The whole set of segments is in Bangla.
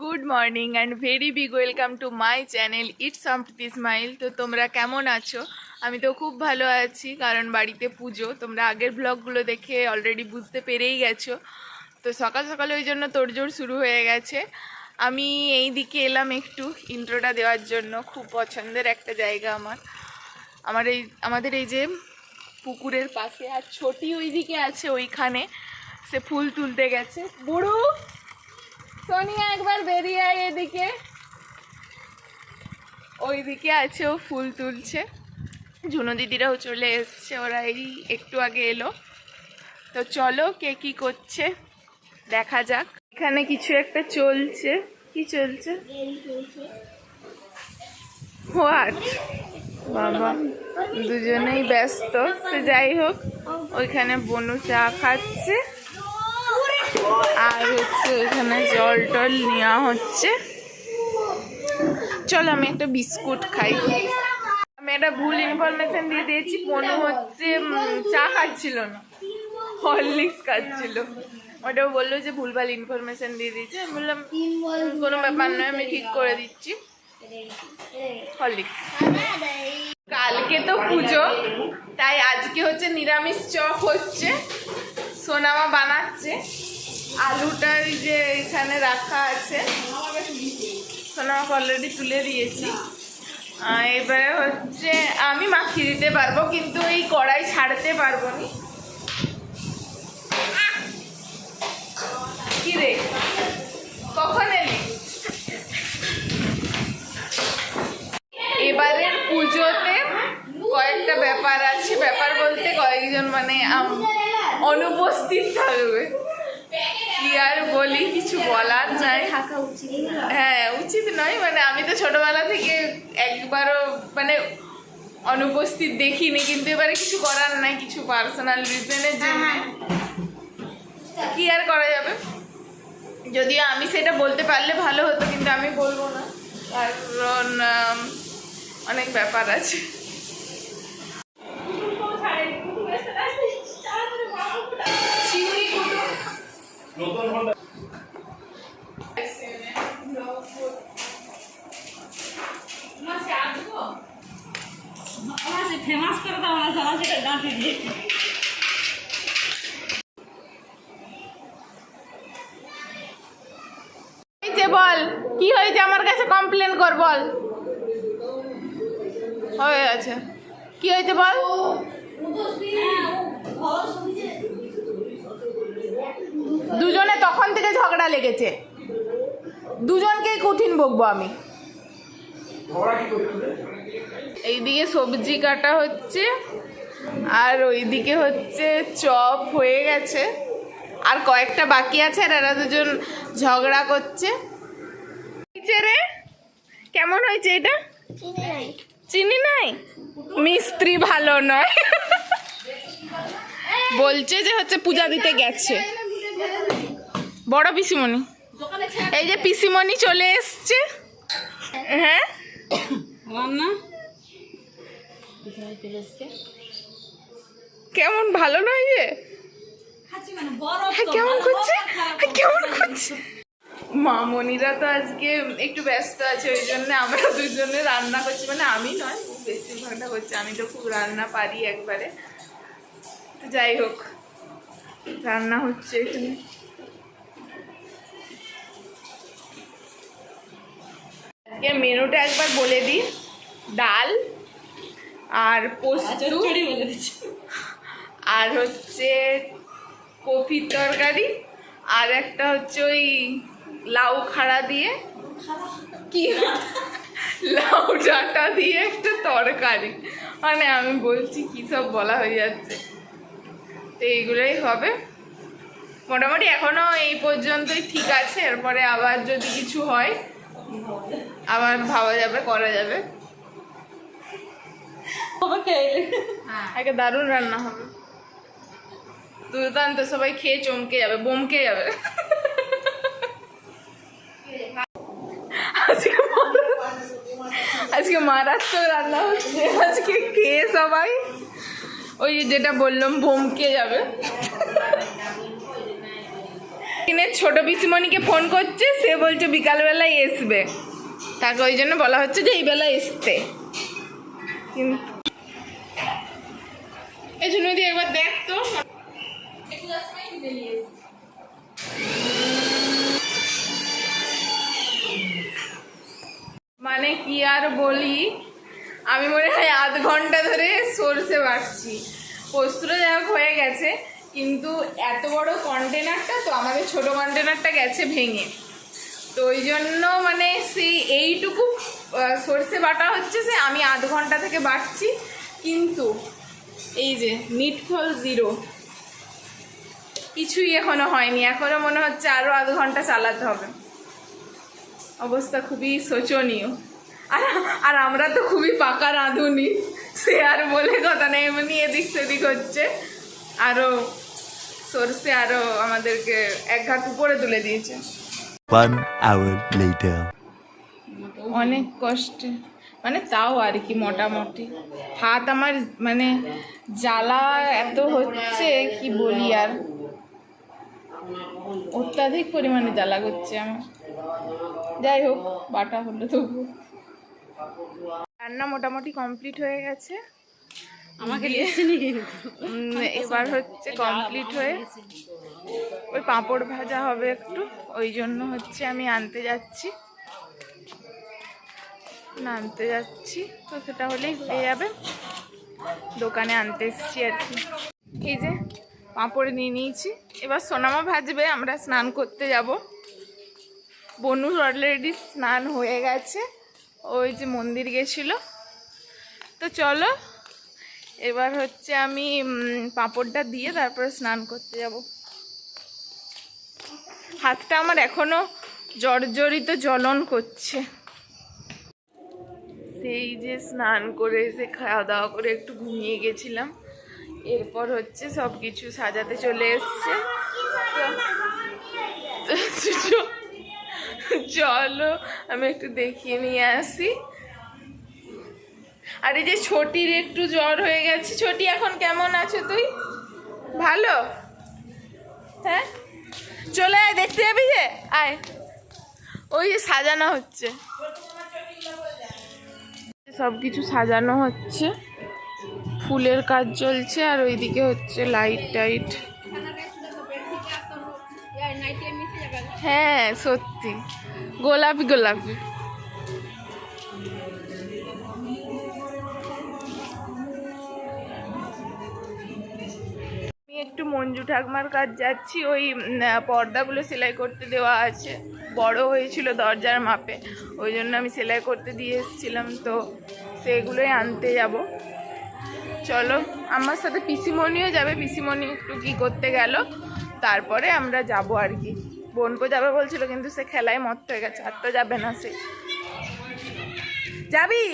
Good morning and very big welcome to my channel it's Samprithi smile তো তোমরা কেমন আছো? আমি তো খুব ভালো আছি, কারণ বাড়িতে পুজো। তোমরা আগের ব্লগগুলো দেখে অলরেডি বুঝতে পেরেই গেছো। তো সকাল সকালে ওই জন্য তোড়জোড় শুরু হয়ে গেছে। আমি এই দিকে এলাম একটু ইন্ট্রোটা দেওয়ার জন্য। খুব পছন্দের একটা জায়গা আমার। আমার এই, আমাদের এই যে পুকুরের পাশে আর ছোটি ওইদিকে আছে, ওইখানে। সে ফুল তুলতে গেছে। বুড়ো! সোনিয়া একবার বেরিয়ে আয় এদিকে। ওইদিকে আছে, ও ফুল তুলছে। জুনো দিদিরাও চলে এসছে, ওরা এই একটু আগে এলো। তো চলো কে কি করছে, দেখা যাক। এখানে কিছু একটা চলছে। কি চলছে? হোয়াট? বাবা, দুজনেই ব্যস্ত। যাই হোক, ওইখানে বনু চা খাচ্ছে। আর হচ্ছে ওইখানে জল টল নেওয়া হচ্ছে। চলো আমি একটা বিস্কুট খাই। আমি একটা ভুল ইনফরমেশন দিয়ে দিয়েছি বনু হচ্ছে চা খাচ্ছিল না। হরলিক্স খাচ্ছিল। ওটাও বলল যে ভুলভাল ইনফরমেশন দিয়ে দিয়েছে। আমি বললাম, কোনো ব্যাপার নয়, আমি ঠিক করে দিচ্ছি। হরলিক্স কালকে তো পুজো, তাই আজকে হচ্ছে নিরামিষ চপ হচ্ছে। সোনামা বানাচ্ছে। আলুটা ওই যে এখানে রাখা আছে। সোনামাকে অলরেডি তুলে দিয়েছি। এবারে হচ্ছে আমি মাখিয়ে দিতে পারব, কিন্তু এই কড়াই ছাড়তে পারব নি কি রে কখন এলি এবারের পুজোতে কয়েকটা ব্যাপার আছে ব্যাপার বলতে কয়েকজন মানে আম- অনুপস্থিত থাকবে কি আর বলি কিছু বলার নাই থাকা উচিত হ্যাঁ উচিত নয় মানে আমি তো ছোটবেলা থেকে একবারও মানে অনুপস্থিত দেখিনি কিন্তু এবারে কিছু করার নাই কিছু পার্সোনাল রিজনের জন্য। কি আর করা যাবে? যদিও আমি সেটা বলতে পারলে ভালো হতো কিন্তু আমি বলব না। কারণ অনেক ব্যাপার আছে। ফেমাস করে দাও না সারা সেটা ডাঁটি দিয়ে বল, কি হয়েছে আমার কাছে? কমপ্লেন কর, বল। হয়ে আছে কি হয়েছে বল? দুজনে তখন থেকে ঝগড়া লেগেছে। দুজনকেই কঠিন বকবো আমি। এইদিকে সবজি কাটা হচ্ছে, আর ওইদিকে হচ্ছে চপ হয়ে গেছে। আর কয়েকটা বাকি আছে, আর এরা দুজন ঝগড়া করছে। হয়েছে রে? কেমন হয়েছে এটা? চিনি নাই? মিস্ত্রি ভালো নয়। বলছে যে হচ্ছে পূজা দিতে গেছে। বড় পিসিমণি। এই যে পিসিমণি চলে এসছে। হ্যাঁ? রান্না? কেমন ভালো নয় যে মানে বড় হ্যাঁ, কেমন করছে হ্যাঁ, কেমন করছে মামনিরা তো আজকে একটু ব্যস্ত আছে ওই জন্য আমরা দুজনে রান্না করছি। মানে আমি নয় বেশিরভাগটা করছি। আমি তো খুব রান্না পারি একবারে। তো যাই হোক রান্না হচ্ছে এখানে। আজকে মেনুটা একবার বলে দিই। ডাল আর পোস্ত দিচ্ছি। আর হচ্ছে কপির তরকারি আর একটা হচ্ছে ওই লাউ খাড়া দিয়ে কি লাউ ডাঁটা দিয়ে একটা তরকারি। মানে আমি বলছি কী সব বলা হয়ে যাচ্ছে। তো এইগুলোই হবে। মোটামুটি এখনও এই পর্যন্তই ঠিক আছে। এরপরে আবার যদি কিছু হয় আবার ভাবা যাবে করা যাবে। একটা দারুণ রান্না হবে। দুর্দান্ত সবাই খেয়ে চমকে যাবে বমকে যাবে। আজকে মারাত্মক রান্না হচ্ছে। আজকে খেয়ে সবাই ওই যেটা বললাম বমকে যাবে। দিনের ছোট পিসিমণিকে ফোন করছে, সে বলছে বিকালবেলায় আসবে তাকে ওই জন্য বলা হচ্ছে যে এই আসতে কিন্তু এই জন্য একবার দেখ তো। মানে কি আর বলি, আমি মনে হয় আধ ঘণ্টা ধরে সরষে বাড়ছি পোস্তটা যাই হয়ে গেছে। কিন্তু এত বড় কন্টেনারটা তো আমাদের ছোট কন্টেনারটা গেছে ভেঙে। তো ওই জন্য মানে সেই এইটুকু সর্ষে বাটা হচ্ছে সে আমি আধ ঘণ্টা থেকে বাটছি কিন্তু এই যে নিটফল জিরো কিছুই এখনও হয়নি। এখনও মনে হচ্ছে আরও আধ ঘণ্টা চালাতে হবে। অবস্থা খুবই শোচনীয়। আর আর আমরা তো খুবই পাকা রাঁধুনি, সে আর বলে কথা নেই, এমনি এদিক সেদিক হচ্ছে। আরও সরষে আরও আমাদেরকে এক ঘাট উপরে তুলে দিয়েছে। One hour later. অনেক কষ্টে। মানে তাও আর কি মোটামুটি। হাত আমার মানে জ্বালা এত হচ্ছে কি বলি আর। অত্যাধিক পরিমাণে জ্বালা করছে আমার। যাই হোক বাটা হলো তবু। রান্না মোটামুটি কমপ্লিট হয়ে গেছে। আমাকে এবার হচ্ছে কমপ্লিট হয়ে ওই পাঁপড় ভাজা হবে একটু। ওই জন্য হচ্ছে আমি আনতে যাচ্ছি। আনতে যাচ্ছি তো সেটা হলেই হয়ে যাবে। দোকানে আনতে এসছি আর কি। এই যে পাঁপড় নিয়ে নিয়েছি। এবার সোনামা ভাজবে আমরা স্নান করতে যাব। বনু অলরেডি স্নান হয়ে গেছে। ওই যে মন্দির গেছিল। তো চলো এবার হচ্ছে আমি পাঁপড়টা দিয়ে তারপরে স্নান করতে যাব হাতটা আমার এখনও জর্জরিত জ্বলন করছে সেই যে স্নান করে এসে খাওয়া দাওয়া করে একটু ঘুমিয়ে গেছিলাম এরপর হচ্ছে সব কিছু সাজাতে চলে এসছে চলো আমি একটু দেখিয়ে নিয়ে আসি আর এই যে ছোটির একটু জ্বর হয়ে গেছে। ছোটি, এখন কেমন আছো তুই? ভালো? হ্যাঁ? চলে আয়, দেখতে যাবি যে? আয়। ওই যে সাজানো হচ্ছে। সব কিছু সাজানো হচ্ছে। ফুলের কাজ চলছে, আর ওইদিকে হচ্ছে লাইট টাইট। হ্যাঁ সত্যি। গোলাপি গোলাপি। একটু মঞ্জু ঠাকমার কাজ যাচ্ছি, ওই পর্দাগুলো সেলাই করতে দেওয়া আছে। বড় হয়েছিল দরজার মাপে, ওই জন্য আমি সেলাই করতে দিয়ে এসেছিলাম, তো সেগুলোই আনতে যাব। চলো, আমার সাথে পিসিমণিও যাবে, পিসিমণি একটু কি করতে গেল, তারপরে আমরা যাব আর কি। বোনকো যাবে বলছিল, কিন্তু সে খেলায় মত হয়ে গেছে, আর তো যাবে না সে। যাবি?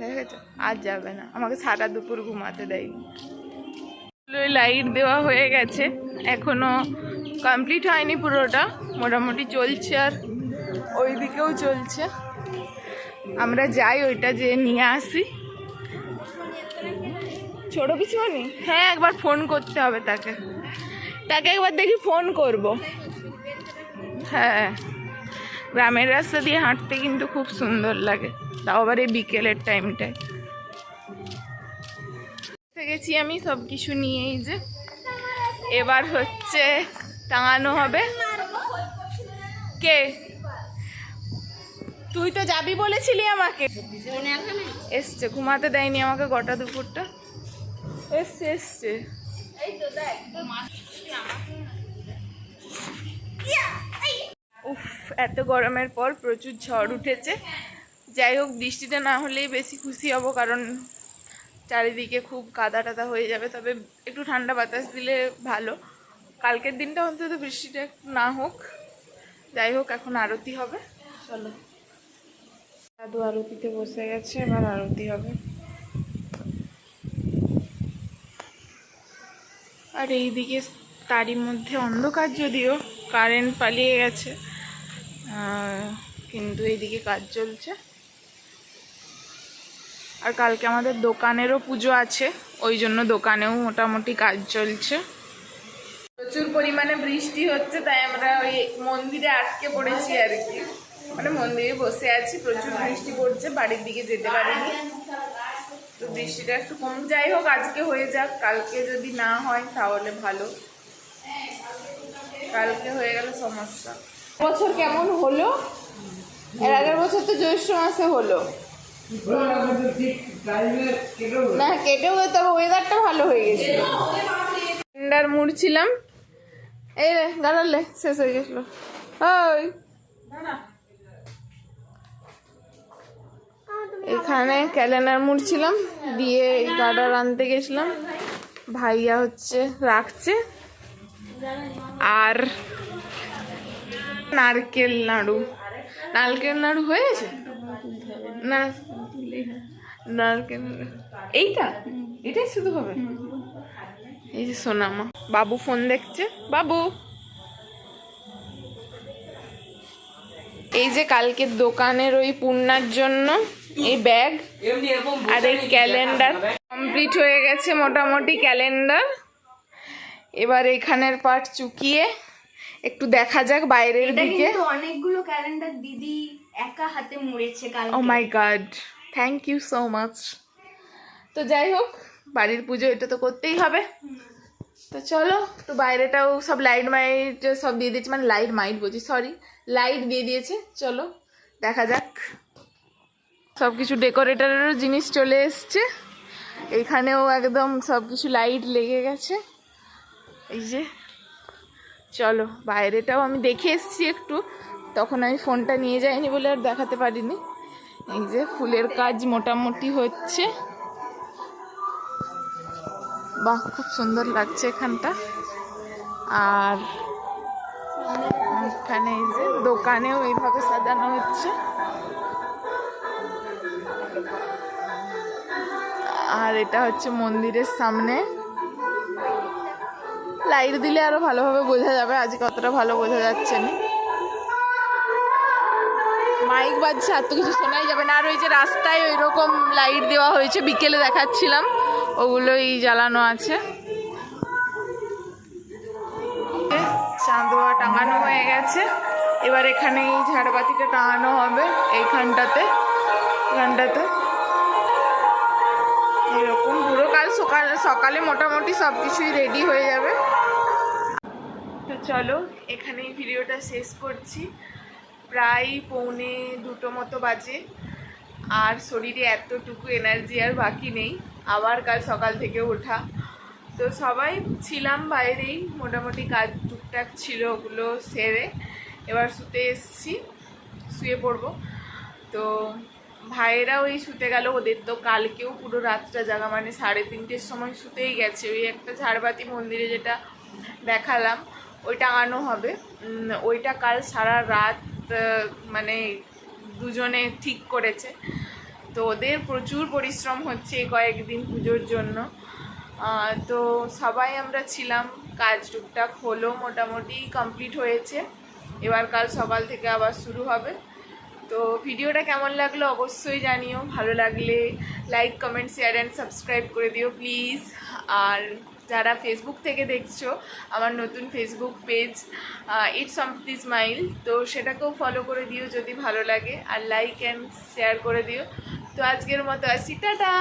দেখেছ আর যাবে না, আমাকে সারা দুপুর ঘুমাতে দেয়নি। লাইট দেওয়া হয়ে গেছে। এখনও কমপ্লিট হয়নি পুরোটা। মোটামুটি চলছে আর ওই দিকেও চলছে। আমরা যাই ওইটা যে নিয়ে আসি। ছোট পিছুমনি হ্যাঁ একবার ফোন করতে হবে তাকে। তাকে একবার দেখি ফোন করব। হ্যাঁ। গ্রামের রাস্তা দিয়ে হাঁটতে কিন্তু খুব সুন্দর লাগে। তাও আবার এই বিকেলের টাইমটায় গেছি আমি সব কিছু নিয়েই যে। এবার হচ্ছে টাঙানো হবে। কে? তুই তো যাবি বলেছিলি আমাকে। এসছে, ঘুমাতে দেয়নি আমাকে গোটা দুপুরটা। এসছে এসছে। উফ, এত গরমের পর প্রচুর ঝড় উঠেছে। যাই হোক বৃষ্টিটা না হলেই বেশি খুশি হব, কারণ চারিদিকে খুব কাদা টাদা হয়ে যাবে তবে একটু ঠান্ডা বাতাস দিলে ভালো। কালকের দিনটা অন্তত বৃষ্টিটা একটু না হোক। যাই হোক এখন আরতি হবে। চলো। দাদু আরতিতে বসে গেছে এবার আরতি হবে। আর এইদিকে তারই মধ্যে অন্ধকার যদিও কারেন্ট পালিয়ে গেছে কিন্তু এইদিকে কাজ চলছে। আর কালকে আমাদের দোকানেরও পুজো আছে, ওই জন্য দোকানেও মোটামুটি কাজ চলছে। প্রচুর পরিমাণে বৃষ্টি হচ্ছে, তাই আমরা ওই মন্দিরে আটকে পড়েছি আর কি। মানে মন্দিরে বসে আছি, প্রচুর বৃষ্টি পড়ছে, বাড়ির দিকে যেতে পারিনি। তো বৃষ্টিটা একটু কম, যাই হোক, আজকে হয়ে যাক, কালকে যদি না হয় তাহলে ভালো। কালকে হয়ে গেল সমস্যা। বছর কেমন হলো? এর আগের বছর তো জ্যৈষ্ঠ মাসে হলো। না কেটেও গেছে, তবে ওয়েদারটা ভালো হয়ে গেছিল ঠান্ডার মুড়ছিলাম এই রে দাঁড়ালে শেষ হয়ে গেছিল। ওই। এখানে ক্যালেন্ডার মুড়ছিলাম দিয়ে গার্ডার আনতে গেছিলাম। ভাইয়া হচ্ছে রাখছে। আর নারকেল নাড়ু। নারকেল নাড়ু হয়ে গেছে? না নারকেল। এইটা? এটাই শুধু হবে? এই যে সোনামা বাবু ফোন দেখছে। বাবু! এই যে কালকের দোকানের ওই পূর্ণার জন্য এই ব্যাগ আর এই ক্যালেন্ডার কমপ্লিট হয়ে গেছে মোটামুটি ক্যালেন্ডার এবার এখানের পাট চুকিয়ে একটু দেখা যাক বাইরের দিকে। অনেকগুলো ক্যালেন্ডার দিদি একা হাতে মুড়েছে কাল ও my god thank you so much তো যাই হোক, বাড়ির পুজো এটা তো করতেই হবে। তো চলো, তো বাইরেটাও সব লাইট মাইট সব দিয়ে দিয়েছে মানে লাইট মাইট বলছি সরি লাইট দিয়ে দিয়েছে। চলো, দেখা যাক। সব কিছু ডেকোরেটরেরও জিনিস চলে এসছে। এখানেও একদম সব কিছু লাইট লেগে গেছে। এই যে, চলো, বাইরেটাও আমি দেখে এসেছি একটু। তখন আমি ফোনটা নিয়ে যাইনি বলে আর দেখাতে পারিনি। এই যে ফুলের কাজ মোটামুটি হচ্ছে। বাহ, খুব সুন্দর লাগছে এখানটা। আর এখানে এই যে দোকানেও এইভাবে সাজানো হচ্ছে। আর এটা হচ্ছে মন্দিরের সামনে। লাইট দিলে আরও ভালোভাবে বোঝা যাবে, আজকে অতটা ভালো বোঝা যাচ্ছে না। মাইক বাজছে এত কিছু শোনাই যাবে না। আর ওই যে রাস্তায় ওই রকম লাইট দেওয়া হয়েছে, বিকেলে দেখাচ্ছিলাম। ওগুলোই জ্বালানো আছে। চাঁদোয়া টাঙানো হয়ে গেছে। এবার এখানে এই ঝাড়বাতিটা টাঙানো হবে এইখানটাতে, এখানটাতে। এরকম পুরো কাল সকাল, সকালে মোটামুটি সব কিছুই রেডি হয়ে যাবে। তো চলো, এখানেই ভিডিওটা শেষ করছি। প্রায় পৌনে দুটো মতো বাজে। আর শরীরে এতটুকু এনার্জি আর বাকি নেই। আবার কাল সকাল থেকে ওঠা। তো সবাই ছিলাম বাইরেই। মোটামুটি কাজ টুকটাক ছিল ওগুলো সেরে এবার শুতে এসছি। শুয়ে পড়ব। তো ভাইয়েরা ওই শুতে গেল। ওদের তো কালকেও পুরো রাতটা জাগা। মানে সাড়ে তিনটের সময় শুতেই গেছে। ওই একটা ঝাড়বাতি মন্দিরে যেটা দেখালাম, ওইটা আনো হবে। ওইটা কাল সারা রাত মানে দুজনে ঠিক করেছে। তো ওদের প্রচুর পরিশ্রম হচ্ছে কয়েকদিন পুজোর জন্য। তো সবাই আমরা ছিলাম, কাজ টুকটাক হলো, মোটামুটি কমপ্লিট হয়েছে। এবার কাল সকাল থেকে আবার শুরু হবে। তো ভিডিওটা কেমন লাগল অবশ্যই জানিও। ভালো লাগলে like comment share and subscribe করে দিও প্লিজ আর যারা ফেসবুক থেকে দেখছ, আমার নতুন Facebook page it's Samprithi smile তো সেটাকেও ফলো করে দিও যদি ভালো লাগে, আর লাইক অ্যান্ড শেয়ার করে দিও। তো আজকের মতো আসি, টাটা!